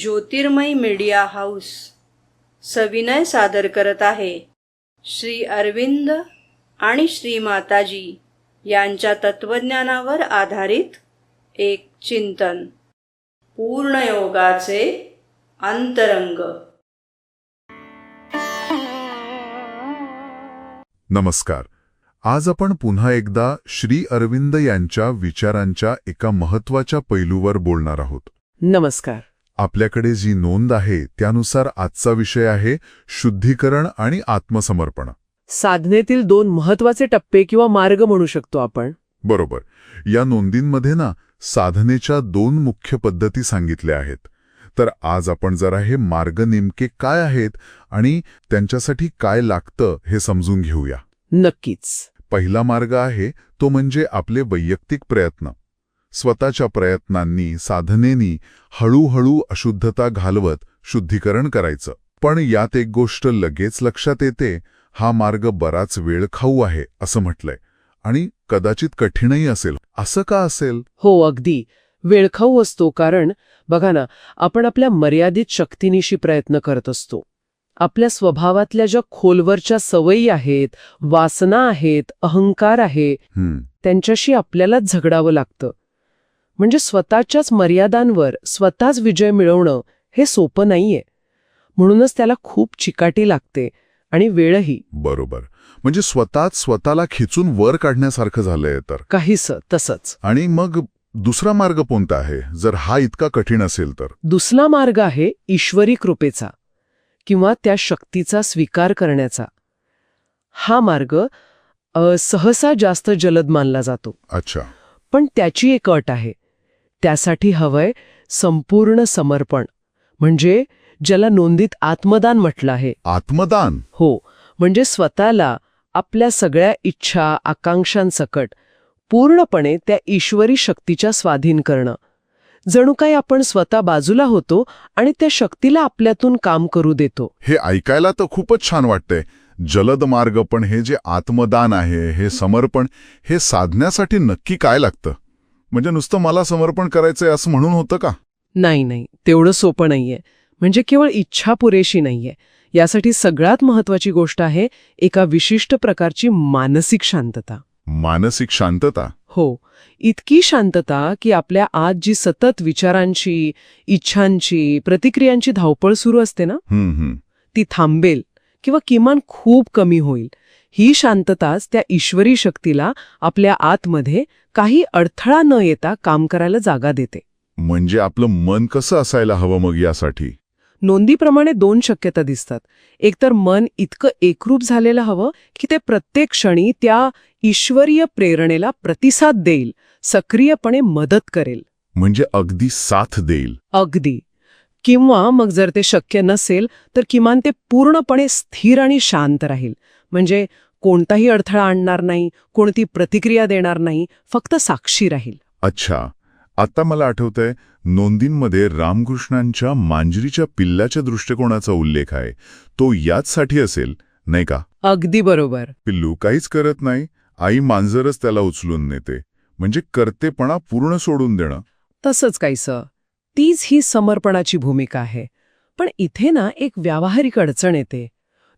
ज्योतिर्मय media house सविनय सादर करत आहे. श्री अरविंद आणि श्री माताजी यांच्या तत्वज्ञानावर आधारित एक चिंतन. पूर्णयोगाचे अंतरंग. नमस्कार. आज आपण पुन्हा एकदा श्री अरविंद यांच्या विचारांच्या एका महत्त्वाच्या पैलूवर बोलणार आहोत. नमस्कार. आपल्याकडे जी नोंद आहे त्यानुसार आजचा विषय आहे शुद्धीकरण आणि आत्मसमर्पण. साधनेतील दोन महत्त्वाचे टप्पे किंवा मार्ग म्हणू शकतो आपण. बरोबर. या नोंदींमध्ये ना साधनेच्या दोन मुख्य पद्धती सांगितल्या आहेत. तर आज आपण जरा हे मार्ग नेमके काय आहेत आणि त्यांच्यासाठी काय लागतं हे समजून घेऊया. नक्कीच. पहिला मार्ग आहे तो म्हणजे आपले वैयक्तिक प्रयत्न. स्वतःच्या प्रयत्नांनी साधनेनी हळूहळू अशुद्धता घालवत शुद्धीकरण करायचं. पण यात एक गोष्ट लगेच लक्षात येते हा मार्ग बराच वेळ खाऊ आहे असं म्हटलंय. आणि कदाचित कठीणही असेल. असं का असेल? हो अगदी. वेळखाऊ असतो कारण बघा ना आपण आपल्या मर्यादित शक्तीनिशी प्रयत्न करत असतो. आपल्या स्वभावातल्या ज्या खोलवरच्या सवयी आहेत वासना आहेत अहंकार आहे त्यांच्याशी आपल्यालाच झगडावं लागतं. म्हणजे स्वतःच्याच मर्यादांवर स्वतःच विजय मिळवणं हे सोपं नाहीये. म्हणूनच त्याला खूप चिकाटी लागते आणि वेळही. बरोबर. म्हणजे स्वतःच स्वतःला खिचून वर काढण्यासारखं झालंय तर. काहीस तसंच. आणि मग दुसरा मार्ग कोणता आहे? जर हा इतका कठीण असेल तर. दुसरा मार्ग आहे ईश्वरी कृपेचा किंवा त्या शक्तीचा स्वीकार करण्याचा. हा मार्ग अ, सहसा जास्त जलद मानला जातो. अच्छा. पण त्याची एक अट आहे. त्यासाठी हवंय संपूर्ण समर्पण. म्हणजे ज्याला नोंदीत आत्मदान म्हटलं आहे. आत्मदान? हो. म्हणजे स्वतःला आपल्या सगळ्या इच्छा आकांक्षांसकट पूर्णपणे त्या ईश्वरी शक्तीच्या स्वाधीन करणं. जणू काही आपण स्वतः बाजूला होतो आणि त्या शक्तीला आपल्यातून काम करू देतो. हे ऐकायला तर खूपच छान वाटतंय. जलद मार्ग पण हे जे आत्मदान आहे हे समर्पण हे साधण्यासाठी नक्की काय लागतं? म्हणजे नुसतं मला समर्पण करायचंय असं म्हणून होतं का? नाही नाही. तेवढं सोपं नाहीये. म्हणजे केवळ इच्छा पुरेशी नाहीये. यासाठी सगळ्यात महत्वाची गोष्ट आहे एका विशिष्ट प्रकारची मानसिक शांतता. मानसिक शांतता? हो. इतकी शांतता की आपल्या आत जी सतत विचारांची इच्छांची प्रतिक्रियांची धावपळ सुरू असते ना? ती थांबेल किंवा किमान खूप कमी होईल. ही शांतताच त्या ईश्वरी शक्तीला आपल्या आतमध्ये काही अडथळा न येता काम करायला जागा देते. म्हणजे आपलं मन कसं असायला हवं मग यासाठी? नोंदीप्रमाणे दोन शक्यता दिसतात. एकतर मन इतकं एकरूप झालेलं हवं की ते प्रत्येक क्षणी त्या ईश्वरीय प्रेरणेला प्रतिसाद देईल सक्रियपणे मदत करेल. म्हणजे अगदी साथ देईल. अगदी. किंवा मग जर ते शक्य नसेल तर किमान ते पूर्णपणे स्थिर आणि शांत राहील. म्हणजे कोणताही अडथळा आणणार नाही कोणती प्रतिक्रिया देणार नाही फक्त साक्षी राहील. अच्छा. आता मला आठवतंय नोंदींमध्ये रामकृष्णांच्या मांजरीच्या पिल्लाच्या दृष्टिकोनाचा उल्लेख आहे. तो याचसाठी असेल नाही का? अगदी बरोबर. पिल्लू काहीच करत नाही आई मांजरच त्याला उचलून नेते. म्हणजे कर्तेपणा पूर्ण सोडून देणं. तसंच काहीसं तीच ही समर्पणाची भूमिका आहे. पण इथे ना एक व्यावहारिक अडचण येते.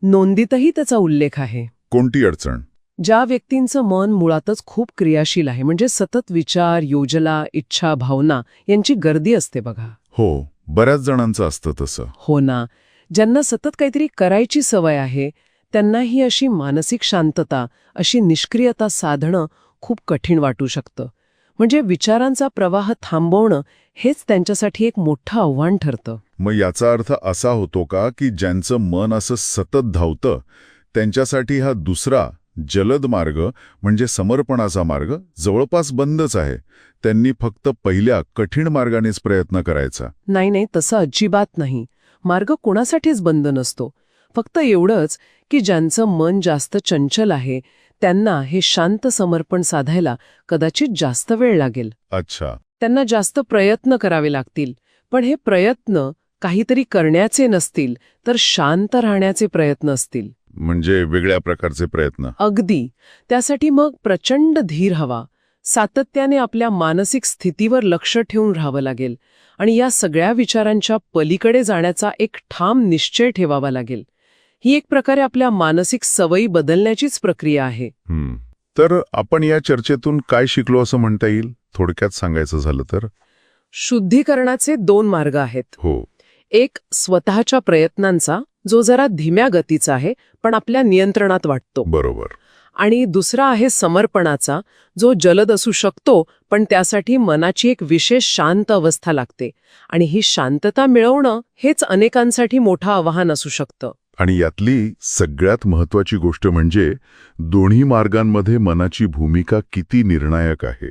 नोंदीतही त्याचा उल्लेख आहे. कोणती अडचण? ज्या व्यक्तींचं मन मुळातच खूप क्रियाशील आहे म्हणजे सतत विचार योजना इच्छा भावना यांची गर्दी असते बघा. हो बऱ्याच जणांचं असतं तसं. हो ना. ज्यांना सतत काहीतरी करायची सवय आहे त्यांना ही अशी मानसिक शांतता अशी निष्क्रियता साधणं खूप कठीण वाटू शकतं. म्हणजे विचारांचा प्रवाह थांबवणं हेच त्यांच्यासाठी एक मोठं आव्हान ठरतं. मग याचा अर्थ असा होतो का की ज्यांचं मन असं सतत धावतं त्यांच्यासाठी हा दुसरा जलद मार्ग म्हणजे समर्पणाचा मार्ग जवळपास बंदच आहे. त्यांनी फक्त पहिल्या कठीण मार्गानेच प्रयत्न करायचा. नाही नाही तसं अजिबात नाही. मार्ग कोणासाठीच बंद नसतो. फक्त एवढंच की ज्यांचं मन जास्त चंचल आहे त्यांना हे शांत समर्पण साधायला कदाचित जास्त वेळ लागेल. अच्छा. त्यांना जास्त प्रयत्न करावे लागतील पण हे प्रयत्न काहीतरी करण्याचे नसतील तर शांत राहण्याचे प्रयत्न असतील. म्हणजे वेगळ्या प्रकारचे प्रयत्न. अगदी. त्यासाठी मग प्रचंड धीर हवा. सातत्याने आपल्या मानसिक स्थितीवर लक्ष ठेवून राहावं लागेल आणि या सगळ्या विचारांच्या पलीकडे जाण्याचा एक ठाम निश्चय ठेवावा लागेल. ही एक प्रकारे आपल्या मानसिक सवयी बदलण्याचीच प्रक्रिया आहे. तर आपण या चर्चेतून काय शिकलो असं म्हणता येईल? थोडक्यात सांगायचं झालं तर? शुद्धीकरणाचे दोन मार्ग आहेत. हो. एक स्वतःच्या प्रयत्नांचा जो जरा धीम्या गतीचा आहे पण आपल्या नियंत्रणात वाटतो. बरोबर. आणि दुसरा आहे समर्पणाचा जो जलद असू शकतो पण त्यासाठी मनाची एक विशेष शांत अवस्था लागते. आणि ही शांतता मिळवणं हेच अनेकांसाठी मोठं आव्हान असू शकतं. आणि यातली सगळ्यात महत्वाची गोष्ट म्हणजे दोन्ही मार्गांमध्ये मनाची भूमिका किती निर्णायक आहे.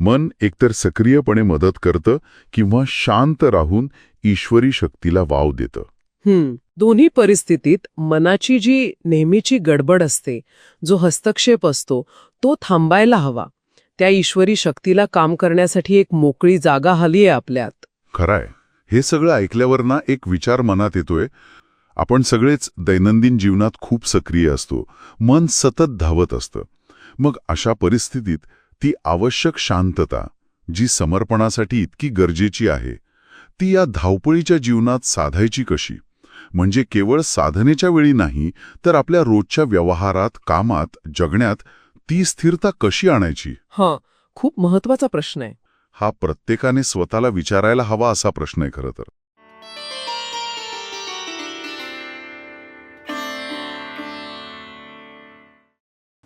मन एकतर सक्रियपणे मदत करतं किंवा शांत राहून ईश्वरी शक्तीला वाव देतं. हम्म दोन्ही परिस्थितीत मनाची जी नेहमीची गडबड असते जो हस्तक्षेप असतो तो थांबायला हवा. त्या ईश्वरी शक्तीला काम करण्यासाठी एक मोकळी जागा हली आहे आपल्यात. खराय. हे सगळं ऐकल्यावर ना एक विचार मनात येतोय आपण सगळेच दैनंदिन जीवनात खूप सक्रिय असतो. मन सतत धावत असतं. मग अशा परिस्थितीत ती आवश्यक शांतता जी समर्पणासाठी इतकी गरजेची आहे ती या धावपळीच्या जीवनात साधायची कशी? म्हणजे केवळ साधनेच्या वेळी नाही तर आपल्या रोजच्या व्यवहारात कामात जगण्यात ती स्थिरता कशी आणायची? हां खूप महत्त्वाचा प्रश्न आहे. हा प्रत्येकाने स्वतःला विचारायला हवा असा प्रश्न आहे खरं तर.